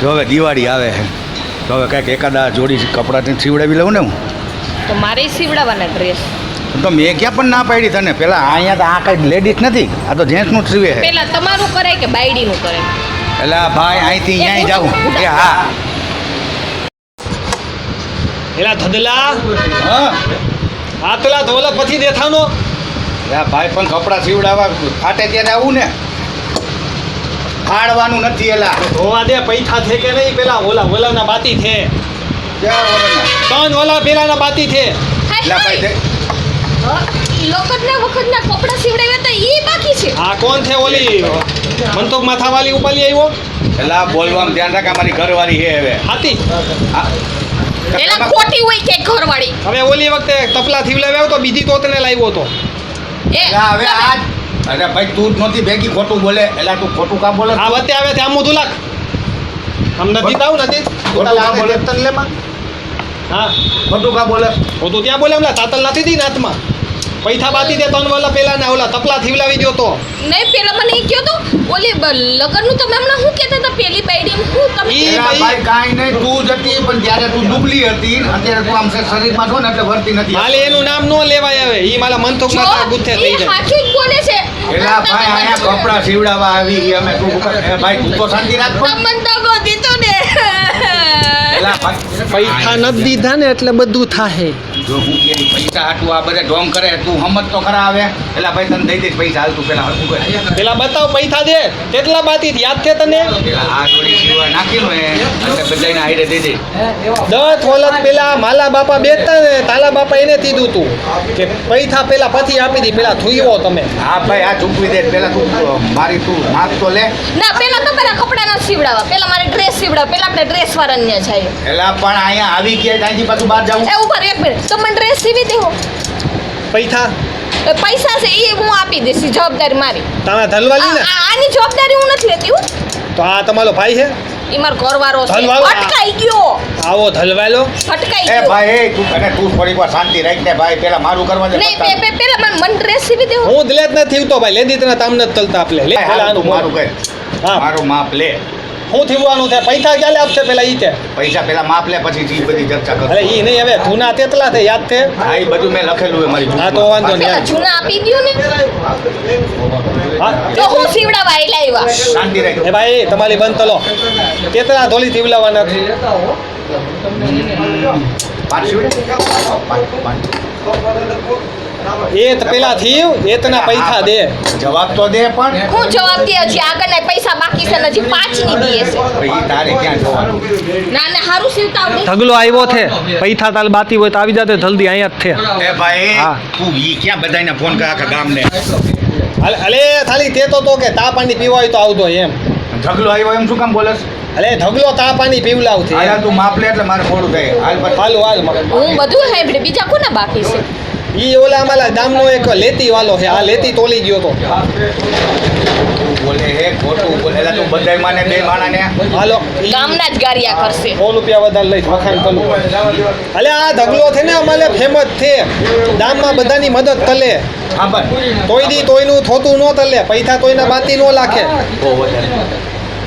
જો હવે દિવાળી આવે. છે તો હવે કંઈક એકાદા જોડી કપડાથી સીવડાવી લઉં ને હું. તો મારે સીવડાવવાના ડ્રેસ તો મેં ક્યાં પણ ના પાડી તને. પેલા અહીંયા તો આ કાંઈ લેડીઝ નથી. આ તો જેન્ટ્સનું જ સીવે છે. પેલા તમારું કરે કે બાયડીનું કરે એટલે ભાઈ અહીંથી અહીંયા જાઉં. કે એ હા. એલા થદલા હા. પેલા ધોલા પછી દેખાનો ભાઈ પણ કપડાં સીવડાવવા ફાટે ત્યારે આવું ને. ફાડવાનું નથી એલા. ધોવા દે પૈસા છે કે નહીં? પેલા ઓલા ઓલાના બાતી છે. ત્રણ ઓલા પેલાના બાતી છે. તે- લખતના વખતના કપડાં સીવડાવ્યા હતા એ બાકી છે. આ કોણ છે ઓલી? મંતોક માથાવાળી ઉપાલી આવ્યો? એટલે બોલવામાં ધ્યાન રાખ અમારી ઘરવાળી છે હવે. હાતી. ખોટી હોય કે ઘરવાળી? હવે ઓલી વખતે તપલા થીવલાવ્યો તો બીજી તો તને લાવ્યો તો એ હવે આજ અરે ભાઈ તું જ નથી ભેગી ખોટું બોલે. એટલે તું ખોટું કા બોલે? આ વતે આવે છે આમ મોઢું લાખ આમ નથી તાવ નથી. ખોટું કામ બોલે. હા. ખોટું કા બોલે? ખોટું ત્યાં બોલે? એમ તાતલ નથી દી ને હાથમાં. પૈસા બાતી દે તન વાલા પેલા ના ઓલા તપલા થીવલાવી દ્યો તો. નહીં પેલા મને એ કયો તો ઓલી બ- લગનનું તમે હમણાં શું કહેતા હતા પેલી બાઈડી હું તમે ઈ ભાઈ- કાઈ નહીં તું જ હતી પણ જ્યારે તું ડુબલી હતી અત્યારે તું આમ શરીરમાં છો ને એટલે વર્તી નથી હાલે એનું નામ નો લેવાય આવે ઈ મારા મન તો માથા ગુથે થઈ જાય. સાચું જ બોલે છે. એલા ભાઈ આયા કપડા સીવડાવવા આવી અમે તું ભાઈ તું તો શાંતિ રાખ પણ. તો દગો દીધો ને. એલા ભાઈ પૈસા નથી દીધા ને એટલે બધું થાહે. જો હું કે પૈસા હાટું આ બધા ઢોંગ કરે તું સમજ તો ખરા આવે. એલા ભાઈ તને દઈ દઈશ પૈસા હાલ તું પેલા હરખું કર. પેલા બતાવ પૈસા દે. કેટલા બાતી યાદ છે તને? પેલા આ જોડી સીવવા નાખી લો એટલે બધાને હાઈડે દઈ દે. દસ વલત પેલા માલા બાપા બેઠતા ને તાલા બાપા એને કીધું તું કે પૈસા પેલા પછી આપી દી પેલા થુઈવો તમે. હા ભાઈ આ ચૂકવી દે પેલા તું મારી તું માગ તો લે. ના પેલા તમારા કપડા ના સીવડાવા પેલા મારે ડ્રેસ સીવડાવ પેલા આપણે ડ્રેસ વાળા ને જાય એટલે પણ અહીંયા આવી ગયા ત્યાંથી પાછું બહાર જાઉં. એ ઉપર એક મિનિટ તો મને ડ્રેસ સીવી દેવો પૈસા? એ પૈસા છે એ હું આપી દઈશ જવાબદારી મારી. તમે ધલવાલી ને? આની જવાબદારી હું નથી લેતી હું. તો આ તમારો ભાઈ છે? એ મારો ઘરવાળો છે? અટકાઈ ગયો. આવો ધલવાલો અટકાઈ એ ભાઈ એ તું અને તું થોડીક વાર શાંતિ રાખ ને ભાઈ પેલા મારું કરવા દે નહીં પે- પે- પેલા મને મન ડ્રેસ સીવી દેવો હું. દલેત નથી તો ભાઈ લેદી તને તમને તલતા આપલે. લે પેલા આનું મારું. કર હા. મારું માપ લે. હું થીવવાનું છે પૈસા ક્યારે આપશે પેલા ઈ તે? પૈસા પેલા માપ લે પછી જી બધી ચર્ચા કરો અરે ઈ નહીં હવે જૂના તેતલા છે યાદ છે? હા એ બધું મેં લખેલું છે મારી હા, તો વાંધો નહીં. જૂના આપી દયો ને. તો હું સીવડાવવા આઈ લાવ્યા શાંતિ રાખ એ ભાઈ તમારી બંધ તલો તેતલા ધોલી થીવલાવાના છે. પાંચ, પાંચ. એ તો પેલા થીવ એ પૈસા દે. જવાબ તો દે પણ. હું જવાબ દે હજી આગળના પૈસા બાકી છે હજી પાંચની દીએ છે તારે ક્યાં જવાનું? ના ના હારું સીવતા ઢગલો આવ્યો છે. પૈસા તાલ બાતી હોય તો આવી જાતે જલ્દી અહીંયા જ છે. એ ભાઈ તું ઈ ક્યાં બધાને ફોન કરે આખા ગામને? અલે અલે ખાલી તે તો તો કે તા પાણી પીવા તો આવતો એમ. ઢગલો આવ્યો એમ શું કામ બોલસ? અલે ઢગલો તા પાણી પીવલાવ છે તું માપ લે એટલે મારે થોડું થાય. હાલ પછી. હાલ હું બધું બીજા કોના બાકી છે? ઈ ઓલા અમારા ગામનો એક લેતી વાલો છે આ લેતી તોલી ગયો તો. બોલે હે ખોટું બોલે એટલે બધાય માને બે માણાને હાલો. ગામના જ ગારિયા કરશે. સો રૂપિયા વધારે લઈ વખાણ કરું અલે આ ધગલો છે ને અમારે ફેમસ છે. ગામમાં બધાની મદદ તલે. હા તોય દી તોયનું થોતું ન તલે પૈસા તોયના બાતી નો લાખે.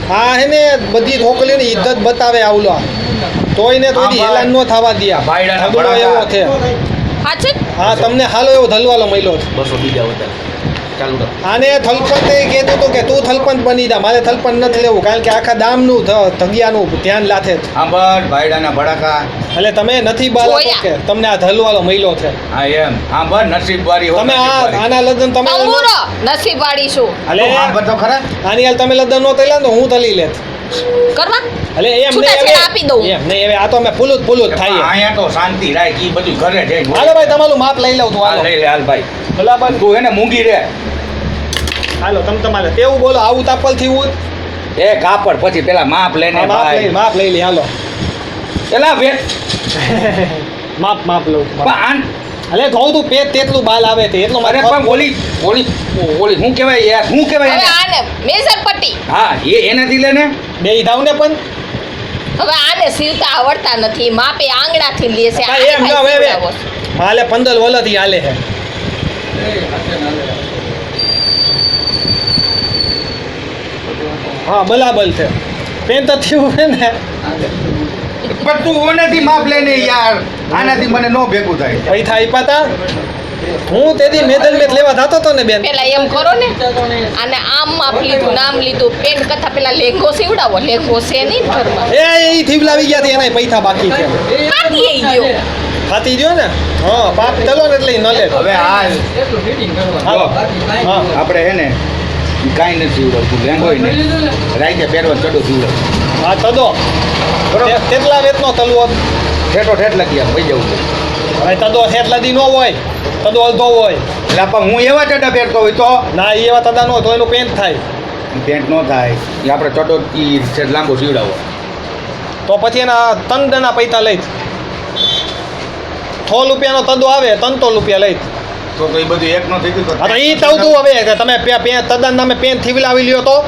હા આ હે ને બધી છોકરીઓની ઇજ્જત બતાવે આવલો તોય ને તોય હેલાન નો થવા દિયા એવો છે. હા છે? હા તમને હાલો એવો ધલવાલો મળ્યો છે. બસો બીજા વધારે. ચાલુ આને થલપંત એ કહેતો હતો કે તું થલપંત બની જા મારે થલપંત નથી લેવું કારણ કે આખા દામનું ધગિયાનું ધ્યાન લાથે છે. હા બસ ભાઈડાના ભડાકા. એટલે તમે નથી બાલા કે તમને આ ધલવાલો મહિલો છે. હા એમ. હા બસ નસીબ હો, તમે આ આના લગ્ન તમે અંગૂરો નસીબ વાળી છું. હા બસ તો ખરા? આની હાલ તમે લગ્ન નો થયેલા તો હું તલી લેત. કરવા? એટલે એમ નહીં આપી દઉં. એમ નહીં હવે આ તો અમે ફૂલું જ ફૂલું જ થાય અહીંયા તો શાંતિ રાખ ઈ બધું ઘરે જઈને હાલો ભાઈ તમારું માપ લઈ લઉં તો હાલ. લઈ લે હાલ ભાઈ. બરાબર તું એને મૂંગી રે. હાલો તમે તમારે તેવું બોલો? આવું તાપલથી હું એ કાપડ પછી પેલા માપ લઈને માપ લઈ ભાઈ માપ લઈ લે હાલો. એલા વે માપ માપ લઉં પણ આન અલે કહું તું પેટ તેટલું બાલ આવે તે એટલો મારે પણ ઓલી ઓલી ઓલી શું કહેવાય યાર શું કહેવાય આને મેજર પટ્ટી. હા એ એનાથી લેને બે ઈધાવને પણ? હવે આને સીવતા આવડતા નથી. માપે આંગણાથી લે છે. એમ ના હવે. માલે પંદર વલથી હાલે છે. હા બલાબલ છે. પેન તો થયું હે ને. પણ તું ઓનેથી માપ લઈને યાર. આનાથી મને નો ભેગું થાય. પૈસા આપ્યા તા? હું તેથી મેદ લેવા થતો હતો ને બેન? પેલા એમ કરો ને. અને આમ માપ લીધું નામ લીધું. પેન કથા પેલા લેંગો સીવડાવો. લેંગો છે નહીં ઘરમાં. એ એ થીવલાવી ગયા હતી એના પૈસા બાકી છે. કાઢી ગયો. ખાતી ગયો ને? હા પાપ ચલો ને એટલે નોલેજ હવે આ હા. આપણે હે ને કાંઈ નથી સીવડાવતું લેંગો ને રાઈતે પહેરવા ચડો સીવડાવ હા તદો બરોબર. કેટલા વેતનો તલવો. ઠેઠો ઠેઠ લખી આપ ભાઈ જવું હવે તદો હેઠલા દી નો હોય તદો અડધો હોય. એટલે પણ હું એવા ચડા પહેરતો હોય તો? ના એ એવા તદા નો તો એનું પેન્ટ થાય. પેન્ટ ન થાય. એ આપણે ચડો ઈ છે લાંબો સીવડાવો તો પછી એના તંદના પૈસા લઈ. સો રૂપિયાનો તદો આવે તંતો રૂપિયા લઈ. તો તો એ બધું એક નો થઈ ગયું તો ઈ તવ તું હવે કે તમે તદ્દન તમે પેન થીવલાવી લ્યો તો.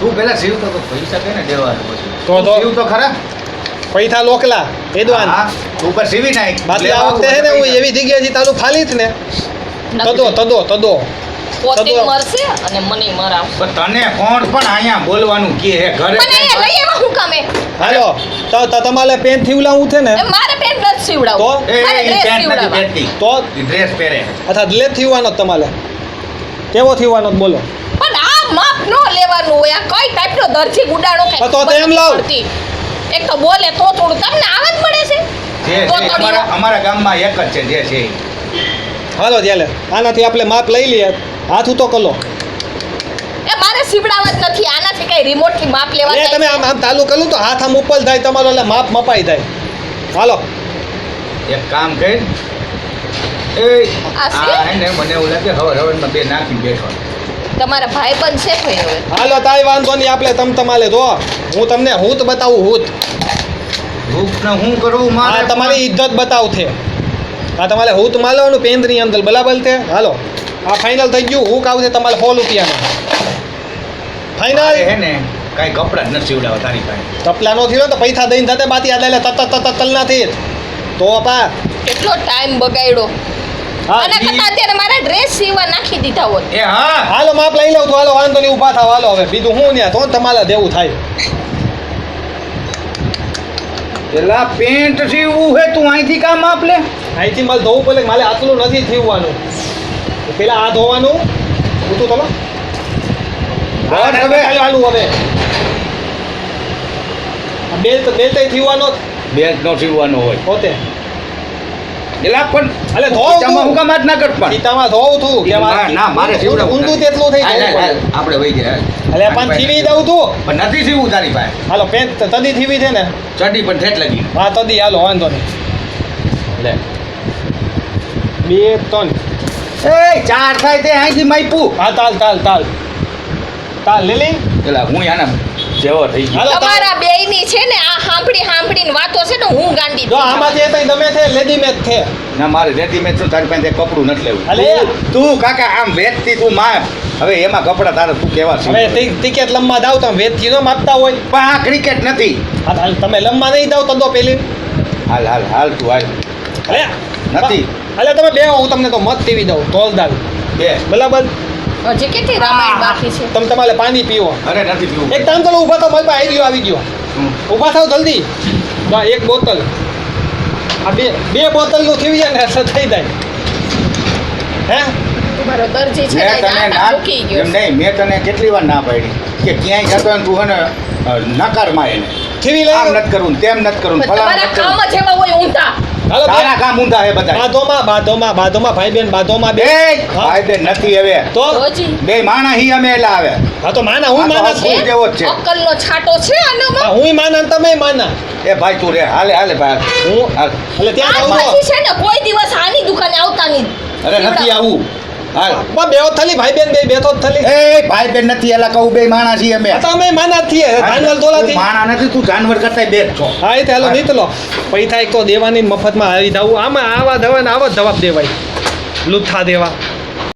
તું પેલા સીવતો તો પૈસા ને તો તું. તો- સીવ તો ખરા? પૈસા લોકલા એદવાન ઉપર સીવી નાખ. બાકી આ વખતે હે ને હું એવી જગ્યાએથી તાલું ફાલી જ ને. તદો તદો તદો. પોતે મરશે અને મને મરાવશે. પણ તને કોણ પણ અહીંયા બોલવાનું કે હે ઘરે પણ લઈ આવ્યા હું કામે. હાલો તો તો તમારે પેન થીવલાવું છે ને? મારે પેન તો? એ ડ્રેસ પેન્ટ નથી પહેરતી તો? ડ્રેસ પહેરે. અથવા લે થીવાનો તમારે. કેવો થીવાનો બોલો. પણ આ માપ નો લેવાનું હોય આ કઈ ટાઈપનો દરજી ગુડાણો કઈ તો એમ લાવ. એક તો બોલે તો થોડું તમને આવાજ પડે મળે છે? જે તો છે તળિયો. અમારા અમારા ગામમાં એક જ છે જે છે. એ. હાલો ત્યારે આનાથી આપણે માપ લઈ લઈએ. હાથ તો કલો. એ મારે સીવડાવવા જ નથી આનાથી કઈ રિમોટથી માપ લેવા એ જાય તમે આમ આમ ચાલુ કરું તો હાથ આમ ઉપર થાય તમારો એટલે માપ મપાઈ જાય. હાલો. એક કામ કર. એ આ છે? આ હે ને મને એવું લાગે હવર હવારમાં બે નાખી બેઠો તમારા ભાઈ બંધ છે ભાઈ હવે. હાલો તાઈ વાંધો નહીં આપણે તમ તમારે જો. હું તમને હૂત બતાવું હૂત. ભૂખ હું કરું આ મારે તમારી ઇજ્જત બતાવ છે આ તમારે હૂત માલવાનું પેન્દ્રની અંદર બરાબર છે. હાલો આ ફાઇનલ થઈ ગયું. હુક આવશે તમારે સો રૂપિયાનો. ફાઇનલ હે ને કાંઈ કપડાં જ નથી સીવડાવવા તારી પાસે. તપલાનો થયો તો પૈસા દઈને થતે બાતી આદા એટલે તત તત તલના થી તો પા. કેટલો ટાઈમ બગાડ્યો? અને કરતા અત્યારે મારા ડ્રેસ સીવા નાખી દીધા હોત એ હા. હાલો માપ લઈ લઉં તો. હાલો વાંધો નહીં ઊભા થાવ. હાલો હવે. બીજું હું ને તો તમારે દેવું થાય. પેલા પેન્ટ સીવું હે તું અહીંથી કામ આપ લે. અહીંથી મારે ધોવું પડે મારે આટલું નથી થીવવાનું પેલા આ ધોવાનું. ઊતું તમે બસ હવે. હાલું હવે. આ બેલ્ટ બેલ્ટ થીવાનો બેલ્ટ નો સીવવાનો હોય. પોતે. એલા પણ. અલે ધોવ તું. તમે હું કામ હાથ ના કર પણ. સીતામાં કે ના મારે ઊંધું તેટલું થઈ. પડે આપણે વહી ગયા. અલે પણ થીવી દઉં તું. પણ નથી થીવું તારી પાસે. હાલો તદી થીવી છે ને? ચડી પણ ઠેઠ લગી. હા તદી. હાલો વાંધો નહીં. લે. બે ત્રણ. એ ચાર થાય તે અહીંથી માપ્યું. હા તાલ તાલ તાલ. તાલ લીલી પેલા હું આના જેવો થઈ ગયો. હાલો તાલ તમારા છે ને આ હાંભળી હાંભળીને વાતો છે ને હું ગાંડી જો આમાં આમાંથી એ તઈ તમે છે લેડી મેચ છે. ના મારે રેડીમેડ છું તારી પાસે કપડું નથી લેવું. અલે. તું- તું કાકા આમ વેચતી તું માં હવે એમાં કપડા તારે તું કેવા હવે સીવે? ટિ- ટિકિટ લંબા દાવ તમે વેચતી નો માગતા હોય. પણ આ ક્રિકેટ નથી. તમે લંબા નહીં દાવ તો પેલી. હાલ હાલ હાલ તું હાલ. અલે! નથી. અલે તમે બે હું તમને તો મત પીવી દઉં તોલ દાવ બે. બરાબર? હજી કેટલી રામાયણ બાકી છે? તમે તમારે પાણી પીવો. અરે નથી પીવું. એક ટાઈમ તો ઊભા તો મારી પાસે આવી ગયો આવી ગયો. ઊભા થાવ જલ્દી. બા એક બોતલ. આ બે બે બોતલનું થવી જાય ને અસર થઈ જાય. હે? તમારો દરજી છે તને ના એમ નહીં મેં તને કેટલી વાર ના પાડી કે ક્યાંય જતો ને તું હે ને નકારમાં એને થીવી આમ લઈ નથી કરવું તેમ નથી કરવું તમારા કામ જ એવા હોય ઊંધા. હાલો. તારા કામ ઊંધા હે બધા બાધોમાં બાધોમાં બાધોમાં ભાઈ બેન બાધોમાં બે. ભાઈ બેન નથી હવે. તો? હજી બે માણા હી અમે એલા આવે. હા તો માના હું માના છું? જેવો છે. અક્કલનો છાંટો છે આનામાં? હું માના ને તમે માના. એ ભાઈ તું રે હાલે હાલે ભાઈ. હું? એટલે ત્યાં છે. ને કોઈ દિવસ આની દુકાને આવતા નહીં. અરે નથી આવું. હાલ. બા બેહો થલી ભાઈ બેન બે જ થલી. એ ભાઈ બેન નથી એલા કહું બે માણા છીએ અમે. આ તો અમે માના છીએ જાનવર તું તોલાથી માણા નથી તું જાનવર કરતા બે છો. હા એ ચાલો નીકળો. પૈસા એક તો દેવાની મફતમાં આવી જવું આમાં આવા દવા ને આવા જવાબ દેવાય. લુથા દેવા.